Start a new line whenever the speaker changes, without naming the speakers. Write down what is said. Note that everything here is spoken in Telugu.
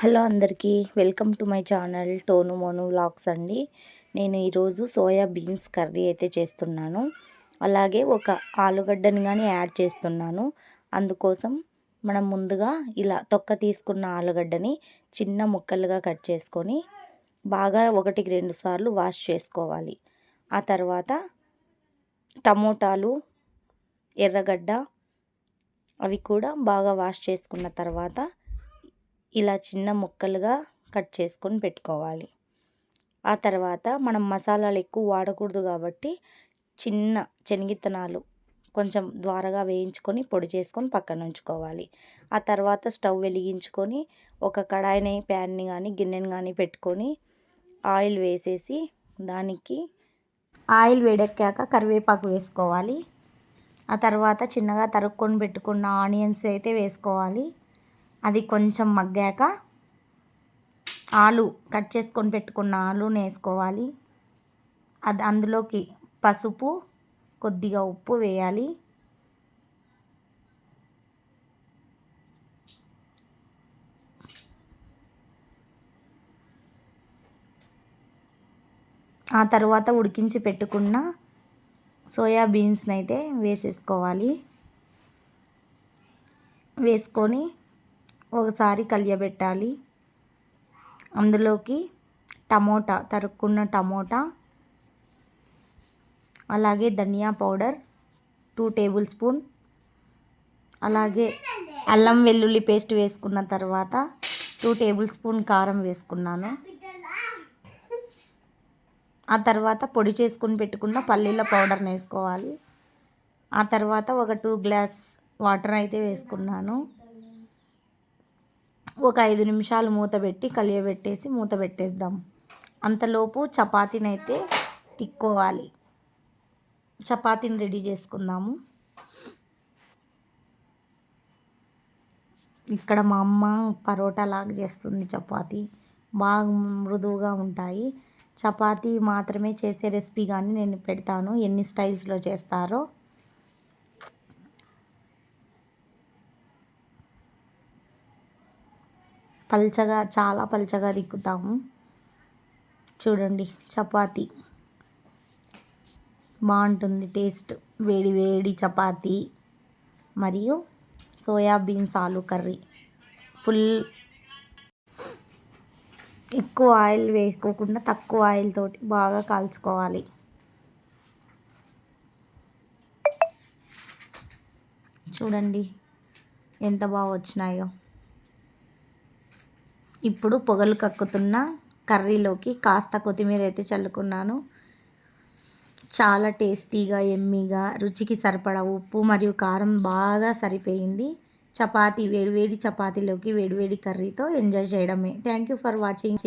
హలో అందరికీ welcome to my channel Tonu Monu vlogs అండి. నేను ఈరోజు సోయా బీన్స్ కర్రీ అయితే చేస్తున్నాను. అలాగే ఒక ఆలుగడ్డని కానీ యాడ్ చేస్తున్నాను. అందుకోసం మనం ముందుగా ఇలా తొక్క తీసుకున్న ఆలుగడ్డని చిన్న ముక్కలుగా కట్ చేసుకొని బాగా ఒకటికి రెండు సార్లు వాష్ చేసుకోవాలి. ఆ తర్వాత టమోటాలు ఎర్రగడ్డ అవి కూడా బాగా వాష్ చేసుకున్న తర్వాత ఇలా చిన్న ముక్కలుగా కట్ చేసుకొని పెట్టుకోవాలి. ఆ తర్వాత మనం మసాలాలు ఎక్కువ వాడకూడదు కాబట్టి చిన్న శనగిత్తనాలు కొంచెం ద్వారగా వేయించుకొని పొడి చేసుకొని పక్కన ఉంచుకోవాలి. ఆ తర్వాత స్టవ్ వెలిగించుకొని ఒక కడాయిని ప్యాన్ని కానీ గిన్నెని కానీ పెట్టుకొని ఆయిల్ వేసేసి దానికి ఆయిల్ వేడెక్కాక కరివేపాకు వేసుకోవాలి. ఆ తర్వాత చిన్నగా తరుక్కొని పెట్టుకున్న ఆనియన్స్ అయితే వేసుకోవాలి. అది కొంచెం మగ్గాక ఆలు కట్ చేసుకొని పెట్టుకున్న ఆలుని వేసుకోవాలి. అది అందులోకి పసుపు కొద్దిగా ఉప్పు వేయాలి. ఆ తర్వాత ఉడికించి పెట్టుకున్న సోయా బీన్స్ని అయితే వేసేసుకోవాలి. వేసుకొని ఒకసారి కలియబెట్టాలి. అందులోకి టమోటా తరుక్కున్న టమోటా అలాగే ధనియా పౌడర్ టూ టేబుల్ స్పూన్ అలాగే అల్లం వెల్లుల్లి పేస్ట్ వేసుకున్న తర్వాత టూ టేబుల్ స్పూన్ కారం వేసుకున్నాను. ఆ తర్వాత పొడి చేసుకుని పెట్టుకున్న పల్లీల పౌడర్ని వేసుకోవాలి. ఆ తర్వాత ఒక టూ గ్లాస్ వాటర్ అయితే వేసుకున్నాను. ఒక ఐదు నిమిషాలు మూత పెట్టి కలియబెట్టేసి మూత పెట్టేద్దాం. అంతలోపు చపాతీని అయితే తిక్కోవాలి. చపాతీని రెడీ చేసుకుందాము. ఇక్కడ మా అమ్మ పరోటా లాగా చేస్తుంది చపాతీ. బాగా మృదువుగా ఉంటాయి. చపాతీ మాత్రమే చేసే రెసిపీ కానీ నేను పెడతాను. ఎన్ని స్టైల్స్లో చేస్తారో పల్చగా చాలా పల్చగా దిక్కుతాము. చూడండి చపాతి. బాగుంటుంది టేస్ట్. వేడి వేడి చపాతి మరియు సోయాబీన్స్ ఆలు కర్రీ. ఫుల్ ఎక్కువ ఆయిల్ వేసుకోకుండా తక్కువ ఆయిల్ తోటి బాగా కాల్చుకోవాలి. చూడండి ఎంత బాగా వచ్చినాయో. ఇప్పుడు పొగలు కక్కుతున్న కర్రీలోకి కాస్త కొత్తిమీర అయితే చల్లుకున్నాను. చాలా టేస్టీగా ఎమ్మీగా రుచికి సరిపడా ఉప్పు మరియు కారం బాగా సరిపోయింది. చపాతీ వేడివేడి చపాతీలోకి వేడివేడి కర్రీతో ఎంజాయ్ చేయడమే. Thank you for watching